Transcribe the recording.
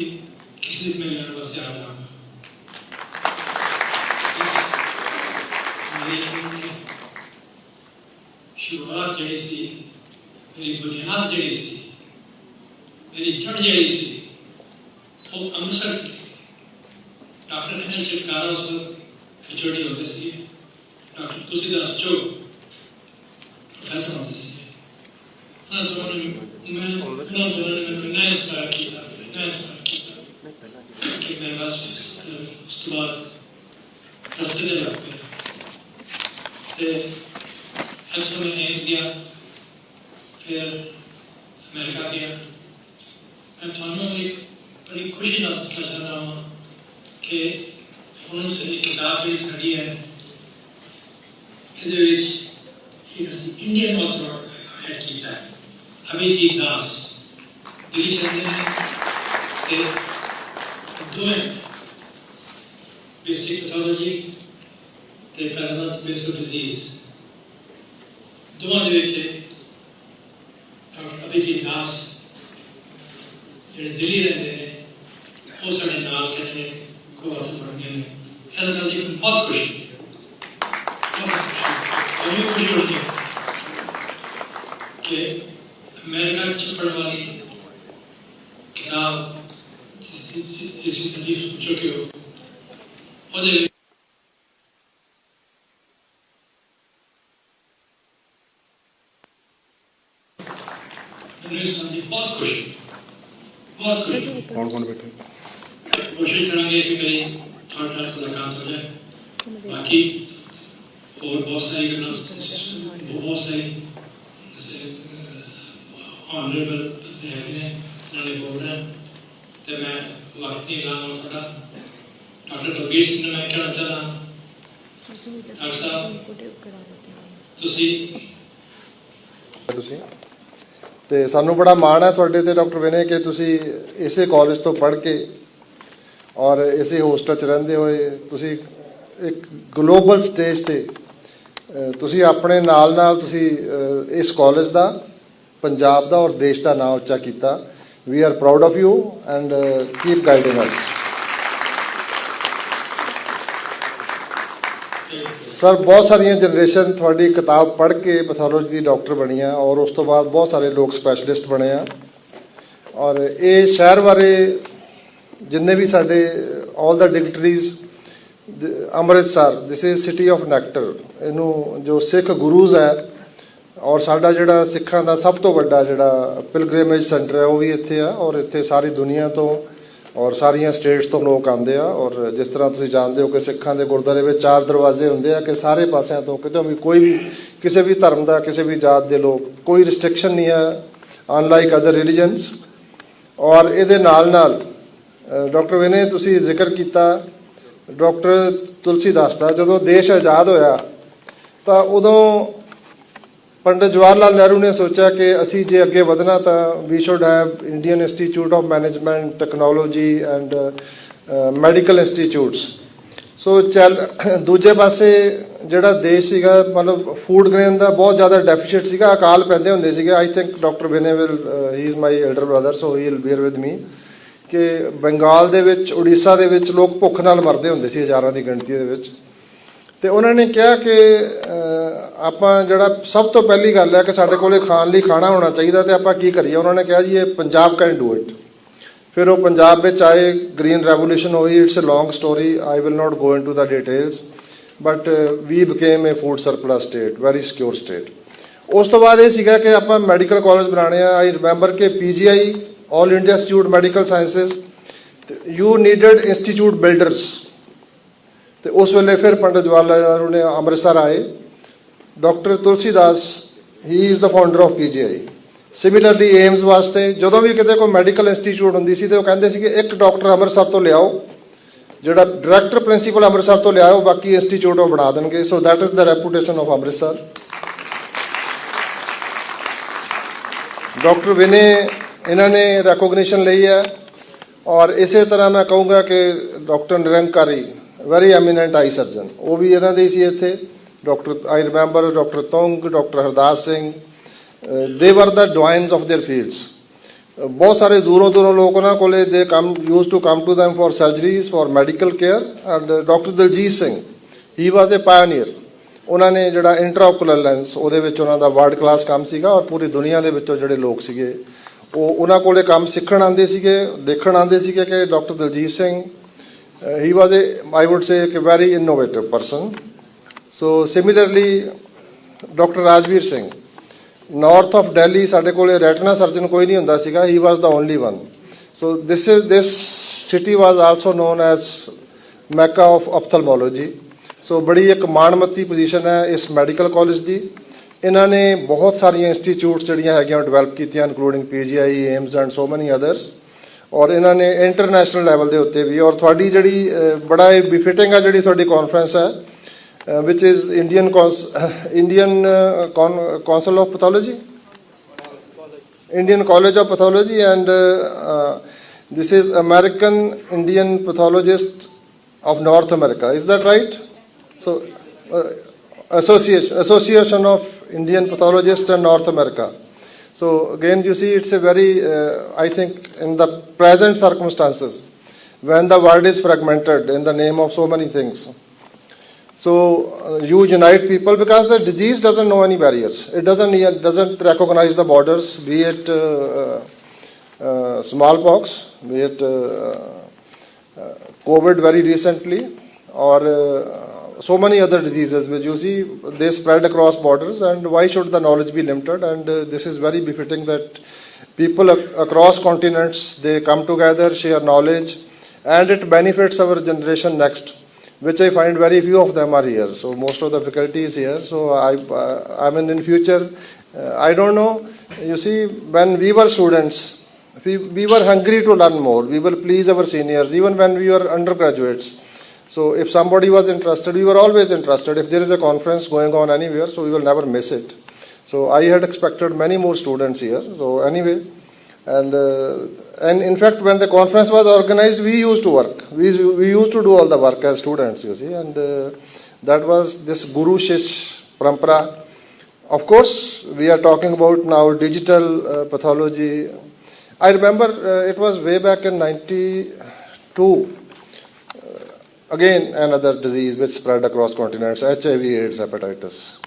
ਕਿ ਕਿਸੇ ਦਿਨ ਮੈਂ ਲੈਣ ਵਾਸਤੇ ਆ ਜਾਵਾਂਗਾ ਮੈਨੇਜਮੈਂਟ ਨੇ ਸ਼ੁਰੂਆਤ ਜਿਹੜੀ ਸੀ, ਮੇਰੀ ਬੁਨਿਆਦ ਜਿਹੜੀ ਸੀ, ਮੇਰੀ ਜੜ ਜਿਹੜੀ ਸੀ, ਉਹ ਅੰਮ੍ਰਿਤਸਰ ਦੀ ਡਾਕਟਰ ਅਨਿਲ ਚਿਲਕਾਰਾ ਉਸ ਐਚਓਡੀ ਹੁੰਦੇ ਸੀ। ਡਾਕਟਰ ਤੁਲਸੀਦਾਸ ਚੋ ਪ੍ਰੋਫੈਸਰ ਹੁੰਦੇ ਸੀ। ਉਹਨਾਂ ਦੋਨਾਂ ਨੇ ਮੈਂ ਉਹਨਾਂ ਦੋਨਾਂ ਨੇ ਮੈਨੂੰ ਇੰਨਾ ਇੰਸਪਾਇਰ ਕੀਤਾ ਇੰਨਾ ਇੰਸਪਾਇਰ ਕੀਤਾ ਕਿ ਮੈਂ ਬਸ ਉਸ ਤੋਂ ਬਾਅਦ ਰਸਤੇ ਦੇ ਲੱਗ ਪਿਆ ਤੇ ਇੱਥੋਂ ਮੈਂ ਏਮਸ ਫਿਰ ਅਮਰੀਕਾ ਗਿਆ ਮੈਂ ਤੁਹਾਨੂੰ ਇੱਕ ਬੜੀ ਖੁਸ਼ੀ ਨਾਲ ਦੱਸਣਾ ਚਾਹੁੰਦਾ ਹਾਂ ਕਿ ਹੁਣ ਸੇ ਕਿਤਾਬ ਜਿਹੜੀ ਸਾਡੀ ਹੈ ਇਹਦੇ ਵਿੱਚ ਇੱਕ ਇੰਡੀਅਨ ਆਥਰ ਹੈ ਕੀਤਾ ਹੈ ਅਭਿਜੀਤ ਦਾਸ ਦਿੱਲੀ ਚੰਦੇ ਨੇ ਤੇ ਦੋਵੇਂ ਬੇਸਿਕ ਪੈਥੋਲੋਜੀ ਤੇ ਪੈਰਾਲਾਲ ਬੇਸਿਕ ਡਿਜ਼ੀਜ਼ ਦੋਵਾਂ ਦੇ ਵਿੱਚ ਡਾਕਟਰ ਅਭਿਜੀਤ ਦਾਸ ਜਿਹੜੇ ਦਿੱਲੀ ਰਹਿੰਦੇ ਨੇ, ਉਹ ਸਾਡੇ ਨਾਲ ਕਹਿੰਦੇ ਨੇ ਕੋ ਆਥਰ ਨੇ। ਇਸ ਗੱਲ ਦੀ ਬਹੁਤ ਖੁਸ਼ੀ ਹੈ। ਮੈਨੂੰ ਖੁਸ਼ੀ ਹੋਈ ਕਿ ਅਮਰੀਕਾ ਵਿੱਚ ਛਪਣ ਵਾਲੀ ਕਿਤਾਬ ਜਿਸ ਦੀ ਜਿਸ ਦੀ ਤਾਰੀਫ ਪੁੱਛੋ ਕਿ ਦੀ ਬਹੁਤ ਖੁਸ਼ੀ ਬਹੁਤ ਖੁਸ਼ੀ ਕੌਣ ਕੌਣ ਬੈਠੇ ਕੋਸ਼ਿਸ਼ ਕਰਾਂਗੇ ਕਿ ਮੇਰੀ ਤੁਹਾਡੇ ਨਾਲ ਮੁਲਾਕਾਤ ਹੋ ਜਾਏ ਬਾਕੀ ਹੋਰ ਬਹੁਤ ਸਾਰੀ ਗੱਲਾਂ ਬਹੁਤ ਸਾਰੀ ਆਨਰੇਬਲ ਹੈਗੇ ਨੇ ਨਾਲੇ ਬੋਲ ਰਹੇ ਤੇ ਮੈਂ ਵਕਤ ਨਹੀਂ ਲਾਉਣਾ ਤੁਹਾਡਾ ਡਾਕਟਰ ਦਰਬੀਰ ਮੈਂ ਕਹਿਣਾ ਚਾਹਨਾ ਡਾਕਟਰ ਸਾਹਿਬ, ਤੁਸੀਂ ਤੁਸੀਂ? ਤੇ ਸਾਨੂੰ ਬੜਾ ਮਾਣ ਹੈ ਤੁਹਾਡੇ ਤੇ ਡਾਕਟਰ ਵਿਨੇ ਕਿ ਤੁਸੀਂ ਇਸੇ ਕਾਲਜ ਤੋਂ ਪੜ੍ਹ ਕੇ ਔਰ ਇਸੇ ਹੋਸਟਲ 'ਚ ਰਹਿੰਦੇ ਹੋਏ ਤੁਸੀਂ ਇੱਕ ਗਲੋਬਲ ਸਟੇਜ ਤੇ ਤੁਸੀਂ ਆਪਣੇ ਨਾਲ ਨਾਲ ਤੁਸੀਂ ਇਸ ਕਾਲਜ ਦਾ, ਪੰਜਾਬ ਦਾ ਔਰ ਦੇਸ਼ ਦਾ ਨਾਮ ਉੱਚਾ ਕੀਤਾ। We are proud of you and keep guiding us sir ਬਹੁਤ ਸਾਰੀਆਂ ਜਨਰੇਸ਼ਨ ਤੁਹਾਡੀ ਕਿਤਾਬ ਪੜ੍ਹ ਕੇ ਪੈਥੋਲੋਜੀ ਦੀ ਡਾਕਟਰ ਆ ਔਰ ਉਸ ਤੋਂ ਬਾਅਦ ਬਹੁਤ ਸਾਰੇ ਲੋਕ ਸਪੈਸ਼ਲਿਸਟ ਬਣੇ ਆ। ਔਰ ਇਹ ਸ਼ਹਿਰ ਬਾਰੇ ਜਿੰਨੇ ਵੀ ਸਾਡੇ all the dignitaries Amritsar this is city of nectar ਇਹਨੂੰ ਜੋ ਸਿੱਖ ਗੁਰੂਜ਼ ਹੈ ਔਰ ਸਾਡਾ ਜਿਹੜਾ ਸਿੱਖਾਂ ਦਾ ਸਭ ਤੋਂ ਵੱਡਾ ਜਿਹੜਾ ਪਿਲਗ੍ਰਿਮੇਜ ਸੈਂਟਰ ਹੈ, ਉਹ ਵੀ ਇੱਥੇ ਆ ਔਰ ਇੱਥੇ ਸਾਰੀ ਦੁਨੀਆ ਤੋਂ ਔਰ ਸਾਰੀਆਂ ਸਟੇਟਸ ਤੋਂ ਲੋਕ ਆਉਂਦੇ ਆ ਔਰ ਜਿਸ ਤਰ੍ਹਾਂ ਤੁਸੀਂ ਜਾਣਦੇ ਹੋ ਕਿ ਸਿੱਖਾਂ ਦੇ ਗੁਰਦੁਆਰੇ ਵਿੱਚ ਚਾਰ ਦਰਵਾਜ਼ੇ ਹੁੰਦੇ ਆ ਕਿ ਸਾਰੇ ਪਾਸਿਆਂ ਤੋਂ ਕਿਤੇ ਵੀ ਕੋਈ ਵੀ, ਕਿਸੇ ਵੀ ਧਰਮ ਦਾ, ਕਿਸੇ ਵੀ ਜਾਤ ਦੇ ਲੋਕ, ਕੋਈ ਰਿਸਟ੍ਰਿਕਸ਼ਨ ਨਹੀਂ ਹੈ ਅਨਲਾਈਕ ਅਦਰ ਰਿਲੀਜਨਸ ਔਰ ਇਹਦੇ ਨਾਲ ਨਾਲ ਡਾਕਟਰ ਵਿਨੇ ਤੁਸੀਂ ਜ਼ਿਕਰ ਕੀਤਾ ਡਾਕਟਰ ਤੁਲਸੀਦਾਸ ਦਾ ਜਦੋਂ ਦੇਸ਼ ਆਜ਼ਾਦ ਹੋਇਆ ਤਾਂ ਉਦੋਂ ਪੰਡਿਤ ਜਵਾਹਰ ਲਾਲ ਨਹਿਰੂ ਨੇ ਸੋਚਿਆ ਕਿ ਅਸੀਂ ਜੇ ਅੱਗੇ ਵਧਣਾ ਤਾਂ we should have Indian institute of management technology and medical institutes so ਚੱਲ, ਦੂਜੇ ਪਾਸੇ ਜਿਹੜਾ ਦੇਸ਼ ਸੀਗਾ, ਮਤਲਬ ਫੂਡ ਗ੍ਰੇਨ ਦਾ ਬਹੁਤ ਜ਼ਿਆਦਾ ਡੈਫੀਸ਼ੀਟ ਸੀਗਾ, ਅਕਾਲ ਪੈਂਦੇ ਹੁੰਦੇ ਸੀਗੇ। I think doctor Vinay will he is my elder brother so he will bear with me ਕਿ ਬੰਗਾਲ ਦੇ ਵਿੱਚ, ਉੜੀਸਾ ਦੇ ਵਿੱਚ ਲੋਕ ਭੁੱਖ ਨਾਲ ਮਰਦੇ ਹੁੰਦੇ ਸੀ ਹਜ਼ਾਰਾਂ ਦੀ ਗਿਣਤੀ ਦੇ ਵਿੱਚ। ਤੇ ਉਹਨਾਂ ਨੇ ਕਿਹਾ ਕਿ ਆਪਾਂ ਜਿਹੜਾ ਸਭ ਤੋਂ ਪਹਿਲੀ ਗੱਲ ਹੈ ਕਿ ਸਾਡੇ ਕੋਲੇ ਖਾਣ ਲਈ ਖਾਣਾ ਹੋਣਾ ਚਾਹੀਦਾ ਤੇ ਆਪਾਂ ਕੀ ਕਰੀਏ? ਉਹਨਾਂ ਨੇ ਕਿਹਾ ਜੀ, ਇਹ ਪੰਜਾਬ ਕੈਨ ਡੂ ਇਟ। ਫਿਰ ਉਹ ਪੰਜਾਬ ਵਿੱਚ ਆਏ, ਗ੍ਰੀਨ ਰੈਵੋਲੂਸ਼ਨ ਹੋਈ, it's a long story, I will not go into the details, but we became a food surplus state, very secure state. ਉਸ ਤੋਂ ਬਾਅਦ ਇਹ ਸੀਗਾ ਕਿ ਆਪਾਂ ਮੈਡੀਕਲ ਕਾਲਜ ਬਣਾਉਣੇ ਆ। ਆਈ ਰਿਮੈਂਬਰ ਕਿ PGI all India institute medical sciences you needed institute builders. ਤੇ ਉਸ ਵੇਲੇ ਫਿਰ ਪੰਡਿਤ ਜਵਾਹਰ ਲਾਲ ਨਹਿਰੂ ਨੇ ਅੰਮ੍ਰਿਤਸਰ ਆਏ। Doctor Tulsidas he is the founder of PGI similarly AIIMS ਵਾਸਤੇ ਜਦੋਂ ਵੀ ਕਿਤੇ ਕੋਈ ਮੈਡੀਕਲ ਇੰਸਟੀਚਿਊਟ ਹੁੰਦੀ ਸੀ ਤੇ ਉਹ ਕਹਿੰਦੇ ਸੀ ਕਿ ਇੱਕ ਡਾਕਟਰ ਅੰਮ੍ਰਿਤਸਰ ਤੋਂ ਲਿਆਓ, ਜਿਹੜਾ ਡਾਇਰੈਕਟਰ ਪ੍ਰਿੰਸੀਪਲ ਅੰਮ੍ਰਿਤਸਰ ਤੋਂ ਲਿਆਓ, ਬਾਕੀ ਇੰਸਟੀਚਿਊਟ ਉਹ ਬਣਾ ਦੇਣਗੇ। So that is the reputation of Amritsar. Doctor Vinay ਇਹਨਾਂ ਨੇ ਰੈਕੋਗਨੀਸ਼ਨ ਲਈ ਹੈ। ਔਰ ਇਸੇ ਤਰ੍ਹਾਂ ਮੈਂ ਕਹੂੰਗਾ ਕਿ doctor Nirankari very eminent eye surgeon ਉਹ ਵੀ ਇਹਨਾਂ ਦੇ ਸੀ ਇੱਥੇ। Doctor I remember doctor ਤੋਂਗ doctor Hardas Singh they were the divines of their fields ਬਹੁਤ ਸਾਰੇ ਦੂਰੋਂ ਦੂਰੋਂ ਲੋਕ ਉਹਨਾਂ ਕੋਲੇ ਦੇ come use to come to them for surgeries, for medical care and doctor Daljit Singh he was a pioneer ਉਹਨਾਂ ਨੇ ਜਿਹੜਾ ਇੰਟਰਾਓਕੂਲਰ ਲੈਂਸ ਉਹਦੇ ਵਿੱਚ ਉਹਨਾਂ ਦਾ ਵਰਲਡ ਕਲਾਸ ਕੰਮ ਸੀਗਾ ਔਰ ਪੂਰੀ ਦੁਨੀਆ ਦੇ ਵਿੱਚੋਂ ਜਿਹੜੇ ਲੋਕ ਸੀਗੇ, ਉਹ ਉਹਨਾਂ ਕੋਲੇ ਕੰਮ ਸਿੱਖਣ ਆਉਂਦੇ ਸੀਗੇ, ਦੇਖਣ ਆਉਂਦੇ ਸੀਗੇ ਕਿ doctor Daljit Singh he was a I would say ਕਿ very innovative person so similarly doctor Rajvir Singh north of Delhi ਸਾਡੇ ਕੋਲੇ ਰੈਟਨਾ ਸਰਜਨ ਕੋਈ ਨਹੀਂ ਹੁੰਦਾ ਸੀਗਾ he was the only one so this is this city was also known as Mecca of ophthalmology so ਬੜੀ ਇੱਕ ਮਾਣਮੱਤੀ position ਹੈ ਇਸ ਮੈਡੀਕਲ ਕਾਲਜ ਦੀ। ਇਹਨਾਂ ਨੇ ਬਹੁਤ ਸਾਰੀਆਂ ਇੰਸਟੀਚਿਊਟਸ ਜਿਹੜੀਆਂ ਹੈਗੀਆਂ ਡਿਵੈਲਪ ਕੀਤੀਆਂ including PGI AIIMS and so many others ਔਰ ਇਹਨਾਂ ਨੇ ਇੰਟਰਨੈਸ਼ਨਲ ਲੈਵਲ ਦੇ ਉੱਤੇ ਵੀ ਔਰ ਤੁਹਾਡੀ ਜਿਹੜੀ ਅਹ, ਬੜਾ ਹੀ ਬਿਫਿਟਿੰਗ ਆ ਜਿਹੜੀ ਤੁਹਾਡੀ ਕਾਨਫਰੰਸ ਹੈ uh, which is Indian Cons- Indian uh, Con- Council of Pathology, Indian College of Pathology, and uh, uh, this is American Indian Pathologist of North America. Is that right? So, uh, Association Association of Indian Pathologists in North America. So again, you see, it's a very, uh, I think, in the present circumstances, when the world is fragmented in the name of so many things. So uh, you unite people because the disease doesn't know any barriers. It doesn't it doesn't recognize the borders, be it uh, uh, smallpox, be it uh, uh, COVID very recently, or uh, so many other diseases which you see they spread across borders. And why should the knowledge be limited? And uh, this is very befitting that people ac- across continents they come together, share knowledge, and it benefits our generation next which I find very few of them are here. So most of the faculty is here. So I, uh, I mean, in future, uh, I don't know. You see, when we were students, we, we were hungry to learn more. We will please our seniors, even when we were undergraduates. So if somebody was interested, we were always interested. If there is a conference going on anywhere, so we will never miss it. So I had expected many more students here. So anyway, and uh, and in fact, when the conference was organized, we used to work. We we used to do all the work as students, you see, and uh, that was this Guru Shish Parampara. Of course, we are talking about now digital uh, pathology. I remember uh, it was way back in '92. Again, another disease which spread across continents: HIV/AIDS, hepatitis.